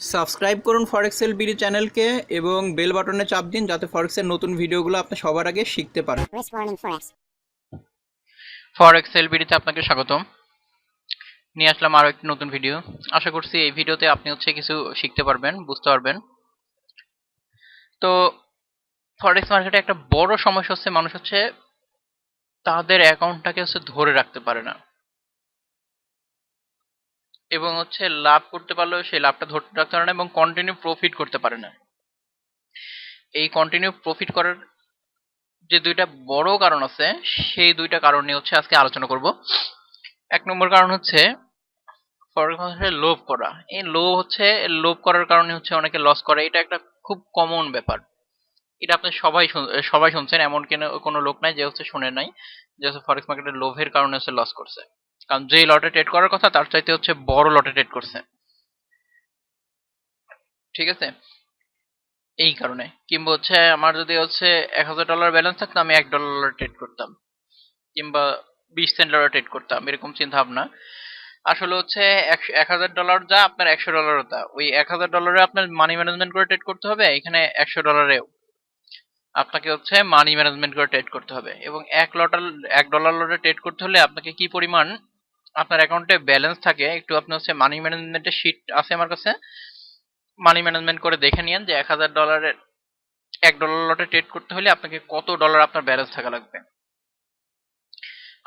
Subscribe করুন ফরেক্সেল BD চ্যানেলকে এবং বেল বাটনে চাপ দিন যাতে ফরেক্সের নতুন ভিডিওগুলো আপনি সবার আগে শিখতে পারেন. ফরেক্স এলবিডিতে আপনাকে স্বাগতম। নিয়ে আসলাম আরও একটি নতুন ভিডিও। আশা করছি এই ভিডিওতে আপনি হচ্ছে কিছু শিখতে পারবেন বুঝতে পারবেন। তো ফরেক্স মার্কেটে একটা বড় সমস্যা হচ্ছে মানুষ হচ্ছে তাদের অ্যাকাউন্টটাকে হচ্ছে ধরে রাখতে পারে না। এবং হচ্ছে লাভ করতে পারলেও সেই লাভটা ধরে রাখতে পারে না এবং কন্টিনিউ প্রফিট করতে পারে না। এই কন্টিনিউ প্রফিট করার যে দুইটা বড় কারণ আছে, সেই দুইটা কারণ নিয়ে হচ্ছে আজকে আলোচনা করব। এক নম্বর কারণ হচ্ছে লোভ করা। এই লোভ হচ্ছে, লোভ করার কারণে হচ্ছে অনেকে লস করে। এটা একটা খুব কমন ব্যাপার। এটা আপনি সবাই সবাই শুনছেন, এমন কেন কোনো লোক নাই যে হচ্ছে শুনে নাই যে হচ্ছে ফরেক্স মার্কেটের লোভের কারণে হচ্ছে লস করছে। কারণ যে লটে ট্রেড করার কথা, তার চাইতে হচ্ছে বড় লটে ট্রেড করছে। ঠিক আছে? এই কারণে। কিংবা হচ্ছে, আমার যদি হচ্ছে এক হাজার ডলার ব্যালেন্স থাকতো, আমি এক ডলার ট্রেড করতাম। কিংবা বিশ সেন্ট ডলার ট্রেড করতাম, এরকম চিন্তা ভাবনা আসলে হচ্ছে, এক হাজার ডলার যা, আপনার একশো ডলারও তা। ওই এক হাজার ডলারে আপনার মানি ম্যানেজমেন্ট করে ট্রেড করতে হবে, এখানে একশো ডলারেও আপনাকে হচ্ছে মানি ম্যানেজমেন্ট করে ট্রেড করতে হবে। এবং এক লটার, এক ডলার লটে ট্রেড করতে হলে আপনাকে কি পরিমাণ আপনার অ্যাকাউন্টে ব্যালেন্স থাকে, একটু আপনি হচ্ছে মানি ম্যানেজমেন্টের শিট আছে আমার কাছে মানি ম্যানেজমেন্ট করে দেখে নিন যে এক হাজার ডলারের এক ডলার লটে ট্রেড করতে হলে আপনাকে কত ডলার আপনার ব্যালেন্স থাকা লাগবে।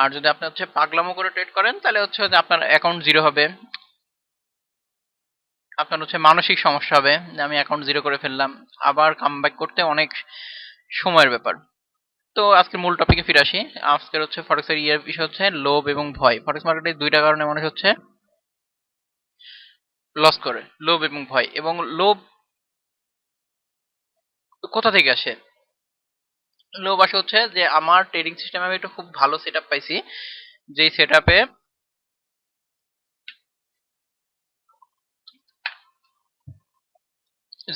আর যদি আপনি হচ্ছে পাগলামো করে ট্রেড করেন, তাহলে হচ্ছে যে আপনার অ্যাকাউন্ট জিরো হবে। আপনার হচ্ছে মানসিক সমস্যা হবে, আমি অ্যাকাউন্ট জিরো করে ফেললাম। আবার কামব্যাক করতে অনেক সময়ের ব্যাপার। তো আজকে মূল টপিকে ফিরে আসি। আজকের হচ্ছে ফরেক্সের ইয়ের বিষয় হচ্ছে লোভ এবং ভয়। ফরেক্স মার্কেটে দুইটা কারণে মানুষ হচ্ছে লস করে, লোভ এবং ভয়। এবং লোভ কোথা থেকে আসে? লোভ আসে হচ্ছে যে আমার ট্রেডিং সিস্টেমে আমি একটা খুব ভালো সেট পাইছি, যেই সেট আপে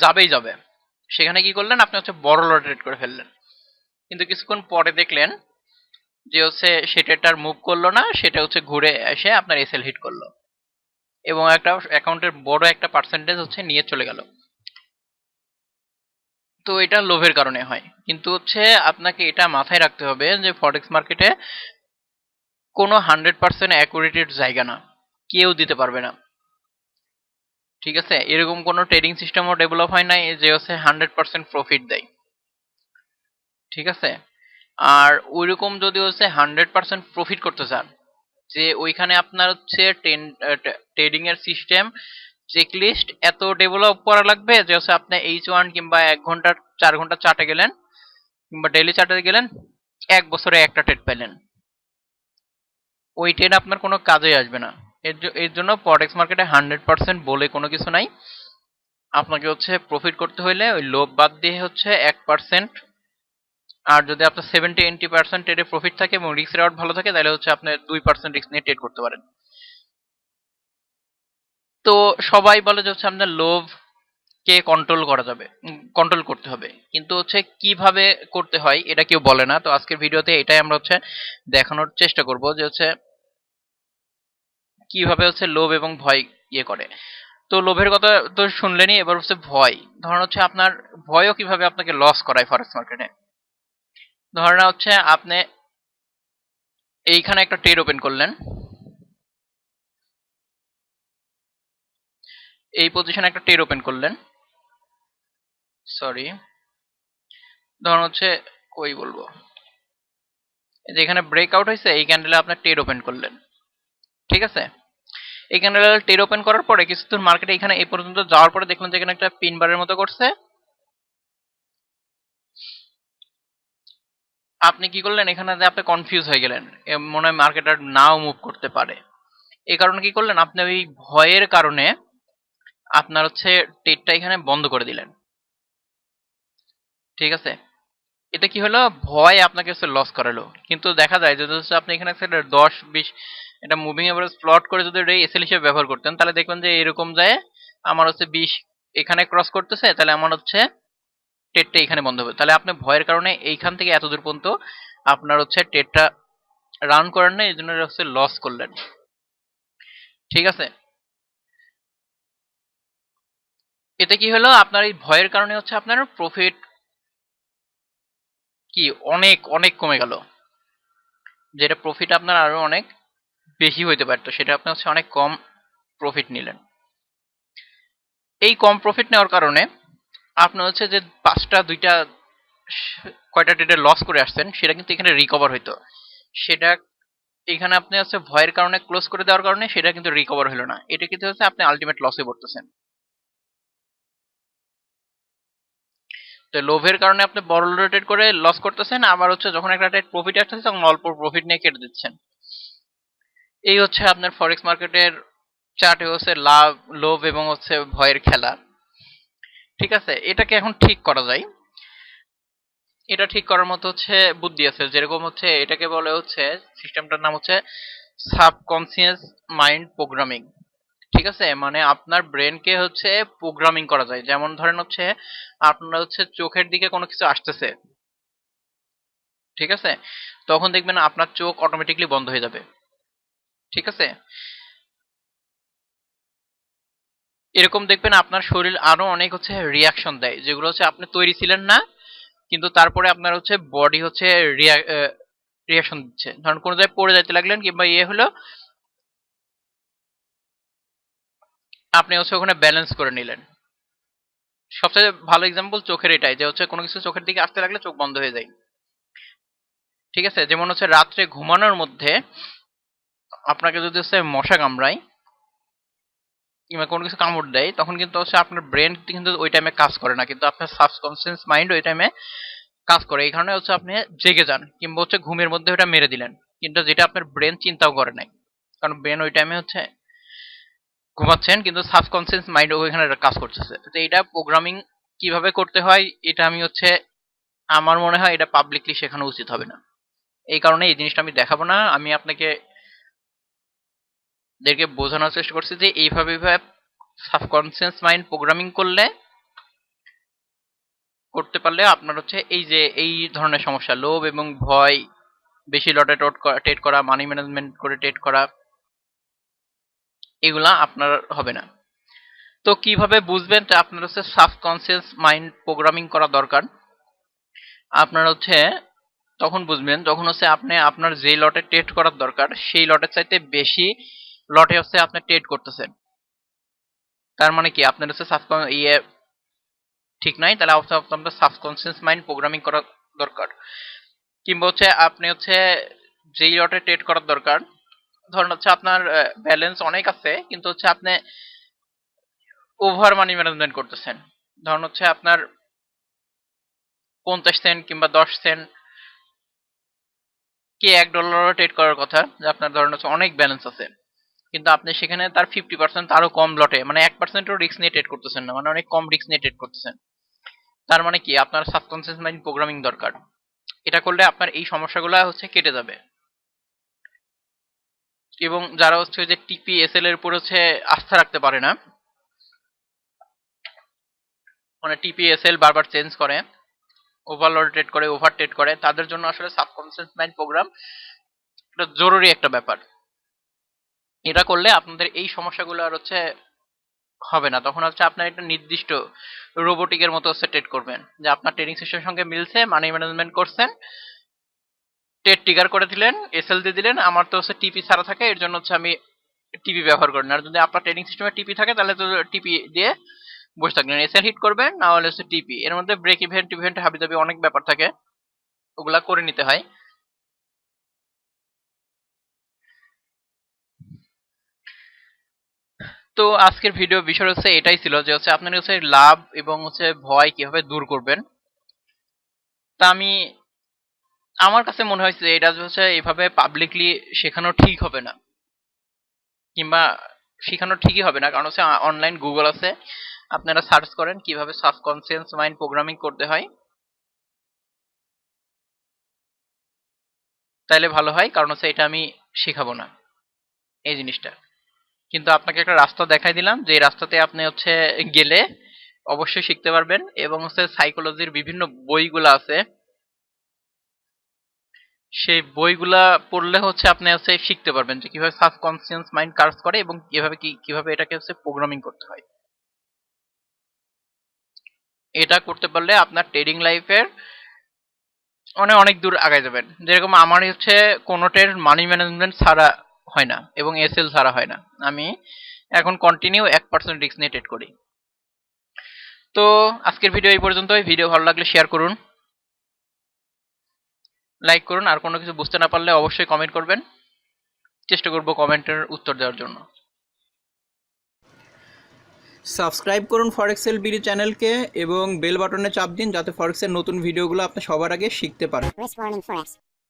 যাবেই যাবে। সেখানে কি করলেন? আপনি হচ্ছে বড় লট ট্রেড করে ফেললেন। কিন্তু কিছুক্ষণ পরে দেখলেন যে হচ্ছে সেটাটার মুভ করল না, সেটা হচ্ছে ঘুরে এসে আপনার এসএল হিট করল। এবং একটা অ্যাকাউন্টের বড় একটা পার্সেন্টেজ হচ্ছে নিয়ে চলে গেল। তো এটা লোভের কারণে হয়। কিন্তু হচ্ছে আপনাকে এটা মাথায় রাখতে হবে যে ফরেক্স মার্কেটে কোনো হান্ড্রেড পার্সেন্ট অ্যাকুরেটেড জায়গা না। কেউ দিতে পারবে না। ঠিক আছে? এরকম কোনো ট্রেডিং সিস্টেমও ডেভেলপ হয় নাই যে হচ্ছে হান্ড্রেড পার্সেন্ট প্রফিট দেয়। ঠিক আছে? আর ওইরকম যদি হচ্ছে হান্ড্রেড পার্সেন্ট প্রফিট করতে চান, যে ওইখানে আপনার হচ্ছে ট্রেডিং এর সিস্টেম চেকলিস্ট এত ডেভেলপ করা লাগবে যে হচ্ছে আপনি এইচ ওয়ান কিংবা এক ঘণ্টার চার ঘণ্টা চার্টে গেলেন, কিংবা ডেইলি চার্টে গেলেন, এক বছরে একটা ট্রেড পেলেন। ওই ট্রেড আপনার কোনো কাজে আসবে না। এর এর জন্য ফরেক্স মার্কেটে হান্ড্রেড পার্সেন্ট বলে কোনো কিছু নাই। আপনাকে হচ্ছে প্রফিট করতে হলে ওই লোভ বাদ দিয়ে হচ্ছে এক পার্সেন্ট আর যদি আপনার সেভেন্টি এইটি পার্সেন্ট ট্রেডে প্রফিট থাকে এবং রিস্ক রেওয়ার্ড ভালো থাকে, তাহলে হচ্ছে আপনি দুই পার্সেন্ট রিস্ক নিয়ে ট্রেড করতে পারেন। তো সবাই বলে যে হচ্ছে আপনার লোভ কে কন্ট্রোল করা যাবে কন্ট্রোল করতে হবে। কিন্তু হচ্ছে কীভাবে করতে হয়, এটা কেউ বলে না। তো আজকের ভিডিওতে এটাই আমরা হচ্ছে দেখানোর চেষ্টা করব যে হচ্ছে কীভাবে হচ্ছে লোভ এবং ভয় ইয়ে করে। তো লোভের কথা তো শুনলেনই, এবার হচ্ছে ভয়। ধরুন হচ্ছে আপনার ভয়ও কীভাবে আপনাকে লস করায় ফরেক্স মার্কেটে ধরেন হচ্ছে আপনি এইখানে একটা ট্রেড ওপেন করলেন। এই পজিশনে একটা ট্রেড ওপেন করলেন। সরি। ধরুন হচ্ছে কই বলব। এই যে এখানে ব্রেকআউট হয়েছে, এই ক্যান্ডেলে আপনার ট্রেড ওপেন করলেন। ঠিক আছে? এই ক্যান্ডেলে ট্রেড ওপেন করার পরে কিছুদিন মার্কেটে এখানে এই পর্যন্ত যাওয়ার পরে দেখলেন যে এখানে একটা পিন বারের মতো করছে। আপনি কি করলেন? এখানে আপনি কনফিউজ হয়ে গেলেন। মনে হয় মার্কেট আর নাও মুভ করতে পারে। এই কারণে কি করলেন? আপনি ওই ভয়ের কারণে আপনার হচ্ছে ট্রেডটা এখানে বন্ধ করে দিলেন। ঠিক আছে? এটা কি হলো? ভয় আপনাকে হচ্ছে লস করালো। কিন্তু দেখা যায় যদি হচ্ছে আপনি এখানে একটা দশ, বিশ, এটা মুভিং এভারেজ প্লট করে যদি এটা এসএল হিসেবে ব্যবহার করতেন, তাহলে দেখবেন যে এরকম যায়, আমার হচ্ছে বিশ এখানে ক্রস করতেছে, তাহলে আমার হচ্ছে ট্রেডটা এখানে বন্ধ হবে। তাহলে আপনি ভয়ের কারণে এইখান থেকে এত দূর পর্যন্ত আপনার হচ্ছে ট্রেডটা রান করেন না এই জন্য হচ্ছে লস করলেন। ঠিক আছে? এতে কি হলো? আপনার এই ভয়ের কারণে হচ্ছে আপনার প্রফিট কি অনেক অনেক কমে গেল। যেটা প্রফিট আপনার আরও অনেক বেশি হইতে পারতো, সেটা আপনি হচ্ছে অনেক কম প্রফিট নিলেন। এই কম প্রফিট নেওয়ার কারণে আপনার হচ্ছে যে পাঁচটা, দুইটা, কয়টা ট্রেডে লস করে আসছেন, সেটা কিন্তু এখানে রিকভার হইতো। সেটা এখানে আপনি হচ্ছে ভয়ের কারণে ক্লোজ করে দেওয়ার কারণে সেটা কিন্তু রিকভার হলো না। এটা কিন্তু হচ্ছে আপনি আলটিমেট লসে পড়তেছেন। তো লোভের কারণে আপনি বড় ট্রেড করে লস করতেছেন, আবার হচ্ছে যখন একটা ট্রেড প্রফিট আসতেছে, তখন অল্প প্রফিট নিয়ে কেটে দিচ্ছেন। এই হচ্ছে আপনার ফরেক্স মার্কেটের চার্টে হচ্ছে লাভ, লোভ এবং হচ্ছে ভয়ের খেলা। ঠিক আছে? এটাকে এখন ঠিক করা যায়। এটা ঠিক করার মতো হচ্ছে বুদ্ধি আছে। যেরকম হচ্ছে এটাকে বলে হচ্ছে, সিস্টেমটার নাম হচ্ছে সাবকনসিয়াস মাইন্ড প্রোগ্রামিং ঠিক আছে? মানে আপনার ব্রেনকে হচ্ছে প্রোগ্রামিং করা যায়। যেমন ধরেন হচ্ছে, আপনার হচ্ছে চোখের দিকে কোনো কিছু আসতেছে। ঠিক আছে? তখন দেখবেন আপনার চোখ অটোমেটিকলি বন্ধ হয়ে যাবে। ঠিক আছে? এরকম দেখবেন আপনার শরীর আরও অনেক হচ্ছে রিয়াকশন দেয়, যেগুলো হচ্ছে আপনি তৈরি ছিলেন না, কিন্তু তারপরে আপনার হচ্ছে বডি হচ্ছে রিয়াকশন দিচ্ছে। ধরেন কোনো জায়গায় পড়ে যাইতে লাগলেন কিংবা ইয়ে হলো, আপনি হচ্ছে ওখানে ব্যালেন্স করে নিলেন। সবচেয়ে ভালো এক্সাম্পল চোখের এটাই, যে হচ্ছে কোনো কিছু চোখের দিকে আসতে লাগলে চোখ বন্ধ হয়ে যায়। ঠিক আছে? যেমন হচ্ছে রাত্রে ঘুমানোর মধ্যে আপনাকে যদি হচ্ছে মশা কামড়ায় কিংবা কোনো কিছু কামড় দেয়, তখন কিন্তু হচ্ছে আপনার ব্রেন কিন্তু ওই টাইমে কাজ করে না, কিন্তু আপনার সাবকনসিয়াস মাইন্ড ওই টাইমে কাজ করে। এই কারণে হচ্ছে আপনি জেগে যান কিংবা হচ্ছে ঘুমের মধ্যে ওটা মেরে দিলেন, কিন্তু যেটা আপনার ব্রেন চিন্তাও করে নাই। কারণ ব্রেন ওই টাইমে হচ্ছে ঘুমাচ্ছেন, কিন্তু সাবকনসিয়াস মাইন্ড ওইখানে কাজ করতেছে। তো এটা প্রোগ্রামিং কীভাবে করতে হয়, এটা আমি হচ্ছে আমার মনে হয় এটা পাবলিকলি শেখানো উচিত হবে না। এই কারণে এই জিনিসটা আমি দেখাবো না, আমি আপনাকে দেরকে বোঝানোর চেষ্টা করছি যে এইভাবে সাবকনসিয়াস মাইন্ড প্রোগ্রামিং করলে, করতে পারলে আপনার হচ্ছে এই যে, এই ধরনের সমস্যা, লোভ এবং ভয় বেশি লটে টোট ট্রেড করা মানি ম্যানেজমেন্ট করে ট্রেড করা, এগুলা আপনার হবে না। তো কীভাবে বুঝবেন আপনার হচ্ছে সাবকনসিয়াস মাইন্ড প্রোগ্রামিং করা দরকার। আপনার হচ্ছে তখন বুঝবেন, যখন হচ্ছে আপনি আপনার যে লটে টেট করার দরকার, সেই লটের চাইতে বেশি লটে হচ্ছে আপনি ট্রেড করতেছেন। তার মানে কি? আপনার হচ্ছে সাবকন ইয়ে ঠিক নাই? তাহলে আপনার সাবকনসিয়াস মাইন্ড প্রোগ্রামিং করা দরকার। কিংবা হচ্ছে আপনি হচ্ছে যেই লটে ট্রেড করার দরকার, ধরুন হচ্ছে আপনার ব্যালেন্স অনেক আছে, কিন্তু হচ্ছে আপনি ওভার মানি ম্যানেজমেন্ট করতেছেন। ধরুন হচ্ছে আপনার পঞ্চাশ সেন্ট কিংবা দশ সেন্ট কি এক ডলারও ট্রেড করার কথা, যে আপনার ধরুন হচ্ছে অনেক ব্যালেন্স আছে। কিন্তু আপনি সেখানে তার ফিফটি পার্সেন্ট তারও কম লটে। মানে এক পার্সেন্টও রিক্স নিয়ে ট্রেড করতেছেন না মানে অনেক কম রিক্স নিয়ে ট্রেড করতেছেন। তার মানে কি? আপনার সাবকনসিয়াস মাইন্ড প্রোগ্রামিং দরকার। এটা করলে আপনার এই সমস্যাগুলো হচ্ছে কেটে যাবে। এবং যারা হচ্ছে যে টিপিএসএল এর উপর হচ্ছে আস্থা রাখতে পারে না মানে টিপিএসএল বারবার চেঞ্জ করে ওভারলোড ট্রেড করে ওভার ট্রেড করে, তাদের জন্য আসলে সাবকনসিয়াস মাইন্ড প্রোগ্রাম এটা জরুরি একটা ব্যাপার। এটা করলে আপনাদের এই সমস্যাগুলো আর হচ্ছে হবে না। তখন হচ্ছে আপনার একটা নির্দিষ্ট রোবোটিকের মতো হচ্ছে ট্রেড করবেন, যে আপনার ট্রেনিং সিস্টেমের সঙ্গে মিলছে মানি ম্যানেজমেন্ট করছেন ট্রেড ট্রিগার করে দিলেন এসএল দিয়ে দিলেন, আমার তো হচ্ছে টিপি ছাড়া থাকে, এর জন্য হচ্ছে আমি টিপি ব্যবহার করি না। আর যদি আপনার ট্রেনিং সিস্টেমে টিপি থাকে, তাহলে তো টিপি দিয়ে বসে থাকলেন এসএল হিট করবেন, না হলে হচ্ছে টিপি এর মধ্যে ব্রেক ইভেন্ট ইভেন্ট হাবি দাবি অনেক ব্যাপার থাকে, ওগুলা করে নিতে হয়। তো আজকের ভিডিও বিষয় হচ্ছে এটাই ছিল যে হচ্ছে আপনার হচ্ছে লাভ এবং হচ্ছে ভয় কীভাবে দূর করবেন। তা আমি, আমার কাছে মনে হয়েছে যে এটা হচ্ছে এভাবে পাবলিকলি শেখানো ঠিক হবে না। কিংবা শেখানো ঠিকই হবে না, কারণ হচ্ছে অনলাইন গুগল আছে। আপনারা সার্চ করেন কীভাবে সাবকনসিয়াস মাইন্ড প্রোগ্রামিং করতে হয়। তাইলে ভালো হয়, কারণ হচ্ছে এটা আমি শেখাবো না, এই জিনিসটা। কিন্তু আপনাকে একটা রাস্তা দেখাই দিলাম, যে রাস্তাতে আপনি হচ্ছে গেলে অবশ্যই শিখতে পারবেন এবং হচ্ছে সাইকোলজির বিভিন্ন বইগুলো আছে। সেই বইগুলা পড়লে হচ্ছে আপনি হচ্ছে শিখতে পারবেন যে কীভাবে সাবকনসিয়াস মাইন্ড কাজ করে এবং কীভাবে কি, কীভাবে এটাকে হচ্ছে প্রোগ্রামিং করতে হয়। এটা করতে পারলে আপনার ট্রেডিং লাইফের অনেক অনেক দূর আগায় যাবেন। যেরকম আমার হচ্ছে কোনোটের মানি ম্যানেজমেন্ট ছাড়া হয় না এবং এসএল ছাড়া হয় না। আমি এখন কন্টিনিউ এক পার্সেন্ট রিস্ক নিয়ে ট্রেড করি। তো আজকের ভিডিও এই পর্যন্তই। ভিডিও ভালো লাগলে শেয়ার করুন। লাইক করুন। আর কোনো কিছু বুঝতে না পারলে অবশ্যই কমেন্ট করবেন। চেষ্টা করব কমেন্টের উত্তর দেওয়ার জন্য। সাবস্ক্রাইব করুন ফরেক্সেল বিডি চ্যানেলকে এবং বেল বাটনে চাপ দিন যাতে ফরেক্সের নতুন ভিডিওগুলো আপনি সবার আগে শিখতে পারেন.